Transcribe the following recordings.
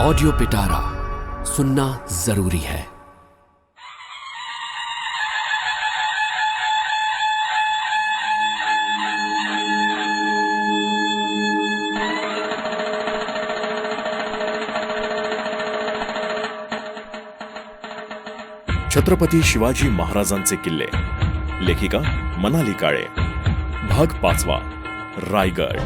Audio पिटारा सुनना ज़रूरी है। छत्रपती शिवाजी महाराजांचे किल्ले, लेखिका मनाली काळे, भाग पाचवा, रायगड.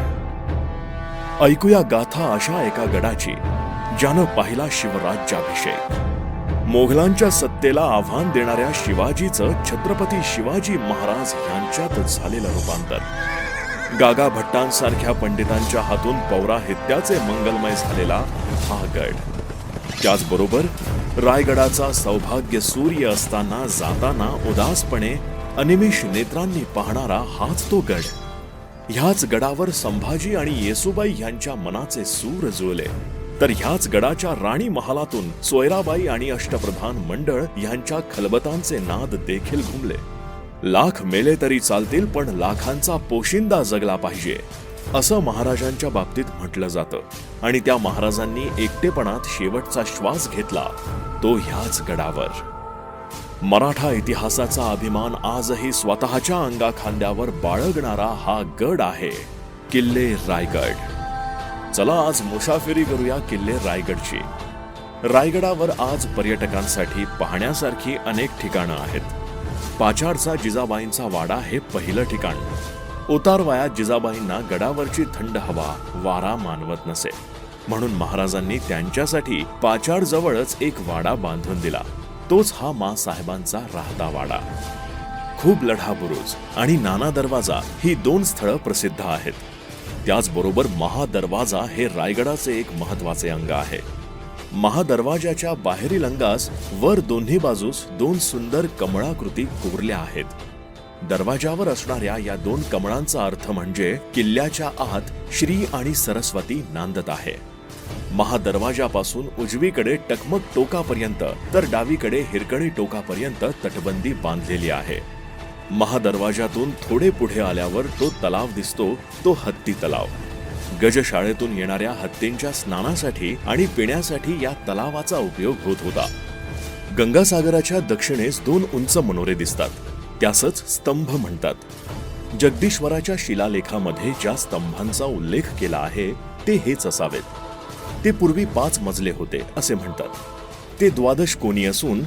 ऐकूया गाथा अशा एका गडाची. ज्यानं पाहिला शिवराज्याभिषेक. मोघलांच्या सत्तेला आव्हान देणाऱ्या शिवाजीचं छत्रपती शिवाजी महाराज यांच्यात झालेलं रूपांतर. गागा भट्टांसारख्या पंडितांच्या हातून पौराहित्याचे मंगलमय झालेला हा गड. त्याचबरोबर रायगडाचा सौभाग्य सूर्य असताना जाताना उदासपणे अनिमिष नेत्रांनी पाहणारा हाच तो गड. ह्याच गडावर संभाजी आणि येसुबाई यांच्या मनाचे सूर जुळले. तर ह्याच गडाच्या राणी महालातून सोयराबाई आणि अष्टप्रधान मंडळ यांच्या खलबतांचे नाद देखील घुमले. लाख मेले तरी चालतील पण लाखांचा पोशिंदा जगला पाहिजे असं महाराजांच्या बाबतीत म्हटलं जातं. आणि त्या महाराजांनी एकटेपणात शेवटचा श्वास घेतला तो ह्याच गडावर. मराठा इतिहासाचा अभिमान आजही स्वतःच्या अंगाखांद्यावर बाळगणारा हा गड आहे किल्ले रायगड. चला आज मुसाफिरी करूया किल्ले रायगडची. रायगडावर आज पर्यटकांसाठी पाहण्यासारखी अनेक ठिकाणं आहेत. पाचाडचा जिजाबाईंचा वाडा हे पहिलं ठिकाण. उतारवयात जिजाबाईंना गडावरची थंड हवा वारा मानवत नसे. म्हणून महाराजांनी त्यांच्यासाठी पाचाड जवळच एक वाडा बांधून दिला. तोच हा मा साहेबांचा राहता वाडा. खूप लढा बुरुज आणि नाना दरवाजा ही दोन स्थळं प्रसिद्ध आहेत. त्याचबरोबर महादरवाजा हे रायगडाचे एक महत्त्वाचे अंग आहे. महादरवाजाच्या बाहेरील अंगास वर दोन्ही बाजूस दोन सुंदर कमळाकृती कोरल्या आहेत. दरवाजावर असणाऱ्या या दोन कमळांचा अर्थ म्हणजे किल्ल्याच्या आत श्री आणि सरस्वती नांदत आहे. महादरवाजापासून उजवीकडे टकमक टोकापर्यंत तर डावीकडे हिरकणी टोकापर्यंत तटबंदी बांधलेली आहे. महादरवाजातून थोडे पुढे आल्यावर तो तलाव दिसतो तो हत्ती तलाव. गजशाळेतून येणाऱ्या हत्तींच्या स्नानासाठी आणि पिण्यासाठी या तलावाचा उपयोग होत होता. गंगासागराच्या दक्षिणेस दोन उंच मनोरे दिसतात त्यासच स्तंभ म्हणतात. जगदीश्वराच्या शिलालेखामध्ये ज्या स्तंभांचा उल्लेख केला आहे ते हेच असावेत. ते पूर्वी पाच मजले होते असे म्हणतात. ते द्वादश कोणी असून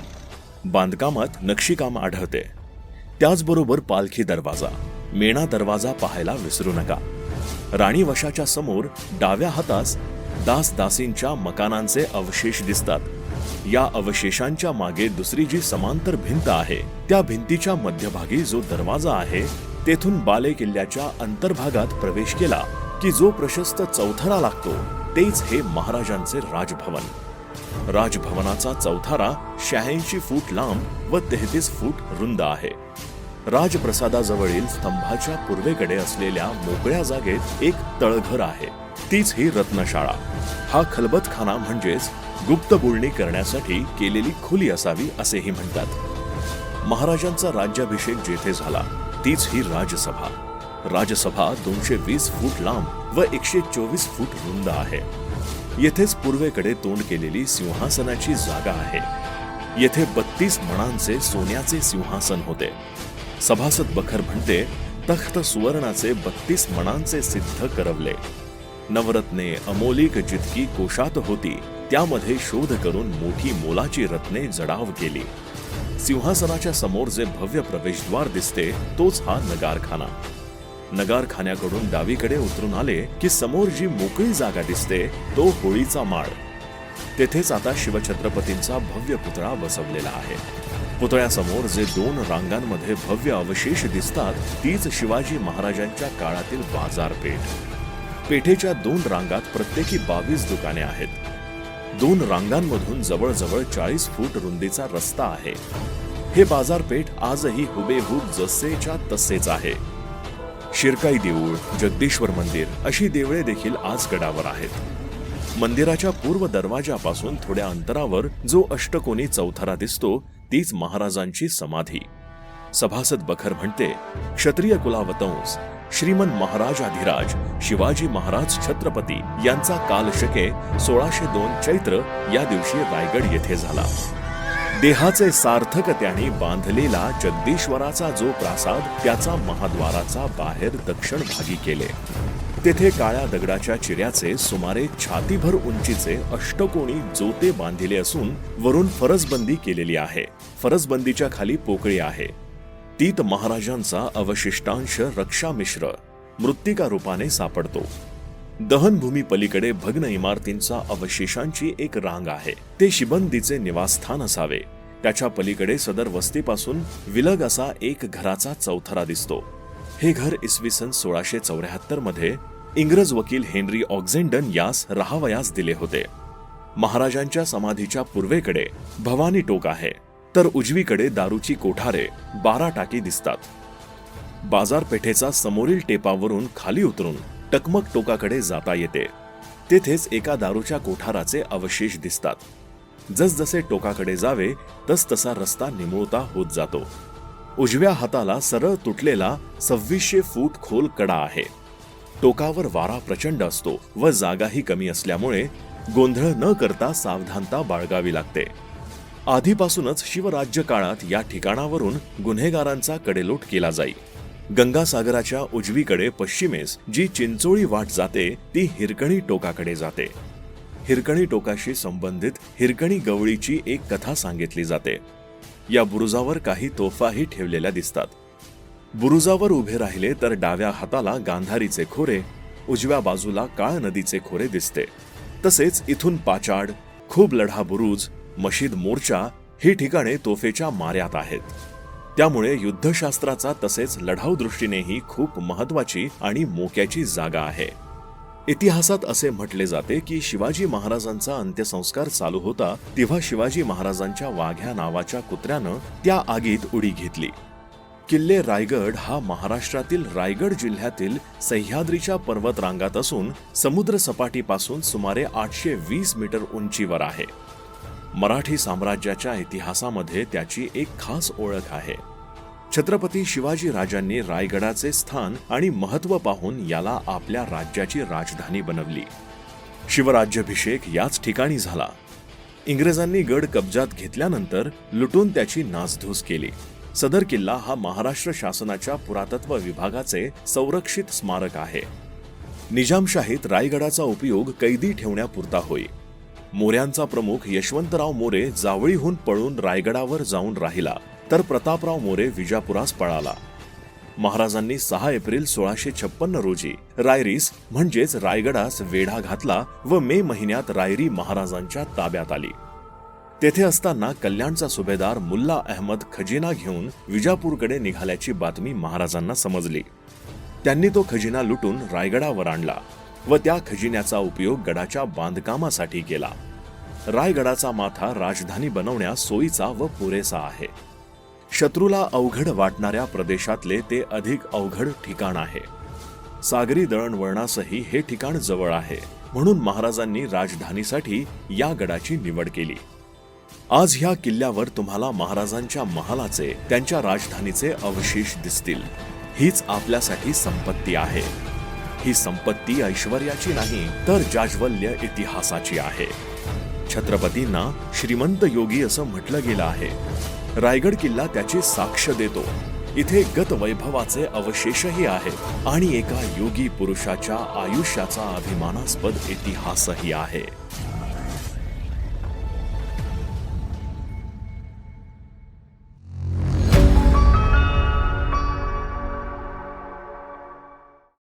बांधकामात नक्षीकाम आढळते. त्याचबरोबर पालखी दरवाजा मेणा दरवाजा पाहायला विसरू नका. राणी वशाच्या समोर डाव्या हातास दास दासींच्या मकानांचे अवशेष दिसतात. या अवशेषांच्या मागे दुसरी जी समांतर भिंत आहे त्या भिंतीच्या मध्यभागी जो दरवाजा आहे तेथून बाले किल्ल्याच्या अंतर्भागात प्रवेश केला की जो प्रशस्त चौथरा लागतो तेच हे महाराजांचे राजभवन. राजभवनाचा चौथारा शहाऐंशी फूट लांब व तेहतीस फूट रुंद आहे. राजप्रसादाजवळील स्तंभाच्या पूर्वेकडे असलेल्या मोकळ्या जागेत एक तळघर आहे. तीच ही रत्नशाळा. हा खलबतखाना म्हणजेच गुप्त बोलणी करण्यासाठी केलेली खुली असावी असेही म्हणतात. महाराजांचा राज्याभिषेक जेथे झाला तीच ही राजसभा. राजसभा दोनशे वीस फूट लांब व एकशे चोवीस फूट रुंद आहे. येथेच पूर्वेकडे तोंड केलेली सिंहासनाची जागा आहे. येथे बत्तीस मणांचे सोन्याचे सिंहासन होते. सभासद बखर म्हणते तख्त सुवर्णाचे बत्तीस मणांचे सिद्ध करवले. नवरत्ने अमोलिक जितकी कोशात होती त्यामध्ये शोध करून मोठी मोलाची रत्ने जडाव केली. सिंहासनाच्या समोर जे भव्य प्रवेशद्वार दिसते तोच हा नगारखाना. नगारखान्याकडून डावीकडे उतरून आले की समोर जी मोकळी जागा दिसते तो होळीचा माळ. तेथेच आता शिवछत्रपतींचा भव्य पुतळा बसवलेला आहे. पुतळ्यासमोर जे दोन रांगांमध्ये भव्य अवशेष दिसतात तीच शिवाजी महाराजांच्या काळातील बाजारपेठ. पेठेच्या दोन रांगात प्रत्येकी बावीस दुकाने आहेत. दोन रांगांमधून जवळजवळ चाळीस फूट रुंदीचा रस्ता आहे. हे बाजारपेठ आजही हुबेहूब जसेच्या तसेच आहे. शिरकाई देऊळ जगदीश्वर मंदिर अशी देवळे देखील आज गडावर आहेत. मंदिराच्या पूर्व दरवाजापासून थोड्या अंतरावर जो अष्टकोनी चौथरा दिसतो तीच महाराजांची समाधी. सभासद बखर म्हणते क्षत्रिय कुलावतंस श्रीमन महाराजाधिराज शिवाजी महाराज छत्रपती यांचा कालशके सोळाशे दोन चैत्र या दिवशी रायगड येथे झाला. देहाचे सार्थक त्याने बांधलेला जगदीश्वराचा जो प्रासाद त्याचा महाद्वाराचा बाहेर दक्षिण भागी केले. तेथे काळ्या दगडाच्या चिऱ्याचे सुमारे छातीभर उंचीचे अष्टकोणी जोते बांधिले असून वरून फरसबंदी केलेली आहे. फरसबंदीच्या खाली पोकळी आहे. तीत महाराजांचा अवशिष्टांश रक्षा मिश्र मृत्तिका रूपाने सापडतो. दहनभूमी पलीकडे भग्न इमारतींचा अवशेषांची एक रांग आहे. ते शिबंदीचे निवासस्थान असावे. त्याच्या पलीकडे सदर वस्तीपासून विलग असा एक घराचा चौथरा दिसतो. हे घर इसवी सन सोळाशे चौऱ्याहत्तरमध्ये इंग्रज वकील हेनरी ऑक्झेंडन यास राहावयास दिले होते. महाराजांच्या समाधीच्या पूर्वेकडे भवानी टोक आहे. तर उजवीकडे दारूची कोठारे बारा टाकी दिसतात. बाजारपेठेचा समोरील टेपावरून खाली उतरून टकमक टोकाकडे जाता येते. तेथेच एका दारूच्या कोठाराचे अवशेष दिसतात. जसजसे टोकाकडे जावे तसतसा रस्ता निमुळता होत जातो. उजव्या हाताला सरळ तुटलेला सव्वीसशे फूट खोल कडा आहे. टोकावर वारा प्रचंड असतो व जागाही कमी असल्यामुळे गोंधळ न करता सावधानता बाळगावी लागते. आधीपासूनच शिवराज्य काळात या ठिकाणावरून गुन्हेगारांचा कडेलोट केला जाई. गंगासागराच्या उजवीकडे पश्चिमेस जी चिंचोळी वाट जाते ती हिरकणी टोकाकडे जाते. हिरकणी टोकाशी संबंधित हिरकणी गवळीची एक कथा सांगितली जाते. या बुरुजावर काही तोफाही ठेवलेल्या दिसतात. बुरुजावर उभे राहिले तर डाव्या हाताला गांधारीचे खोरे उजव्या बाजूला काळ नदीचे खोरे दिसते. तसेच इथून पाचाड खूप लढा बुरुज मशीद मोर्चा ही ठिकाणे तोफेच्या माऱ्यात आहेत. त्यामुळे युद्धशास्त्राचा तसेच लढाऊ दृष्टीनेही खूप महत्वाची आणि मोक्याची जागा आहे. इतिहासात असे म्हटले जाते की शिवाजी महाराजांचा अंत्यसंस्कार चालू होता तेव्हा शिवाजी महाराजांच्या वाघ्या नावाच्या कुत्र्यानं त्या आगीत उडी घेतली. किल्ले रायगड हा महाराष्ट्रातील रायगड जिल्ह्यातील सह्याद्रीच्या पर्वतरांगात असून समुद्र सपाटीपासून सुमारे आठशे वीस मीटर उंचीवर आहे. मराठी साम्राज्याच्या इतिहासामध्ये त्याची एक खास ओळख आहे. छत्रपती शिवाजी राजांनी रायगडाचे स्थान आणि महत्त्व पाहून याला आपल्या राज्याची राजधानी बनवली. शिवराज्याभिषेक याच ठिकाणी झाला. इंग्रजांनी गड कब्जात घेतल्यानंतर लुटून त्याची नासधूस केली. सदर किल्ला हा महाराष्ट्र शासनाच्या पुरातत्व विभागाचे संरक्षित स्मारक आहे. निजामशाहीत रायगडाचा उपयोग कैदी ठेवण्यापुरता होई मोऱ्यांचा प्रमुख यशवंतराव मोरे जावळीहून पळून रायगडावर जाऊन राहिला तर प्रतापराव मोरे विजापुरास पळाला. महाराजांनी सहा एप्रिल सोळाशे छप्पन्न रोजी रायरीस म्हणजेच रायगडास वेढा घातला व मे महिन्यात रायरी महाराजांच्या ताब्यात आली. तेथे असताना कल्याणचा सुभेदार मुल्ला अहमद खजिना घेऊन विजापूरकडे निघाल्याची बातमी महाराजांना समजली. त्यांनी तो खजिना लुटून रायगडावर आणला. व त्या खजिन्याचा उपयोग गडाच्या बांधकामासाठी केला. रायगडाचा माथा राजधानी बनवण्यास सोयीचा व पुरेसा आहे. शत्रूला अवघड वाटणाऱ्या प्रदेशातले ते अधिक अवघड ठिकाण आहे. सागरी दळणवळणासही हे ठिकाण जवळ आहे म्हणून महाराजांनी राजधानीसाठी या गडाची निवड केली. आज ह्या किल्ल्यावर तुम्हाला महाराजांच्या महालाचे त्यांच्या राजधानीचे अवशेष दिसतील. हीच आपल्यासाठी संपत्ती आहे. ही संपत्ती ऐश्वर्याची नाही तर जाज्वल्य इतिहासाची आहे. छत्रपतींना श्रीमंत योगी असं म्हटलं गेलं आहे. रायगड किल्ला त्याची साक्ष देतो. इथे गत वैभवाचे अवशेषही आहेत आणि एका योगी पुरुषाच्या आयुष्याचा अभिमानास्पद इतिहासही आहे.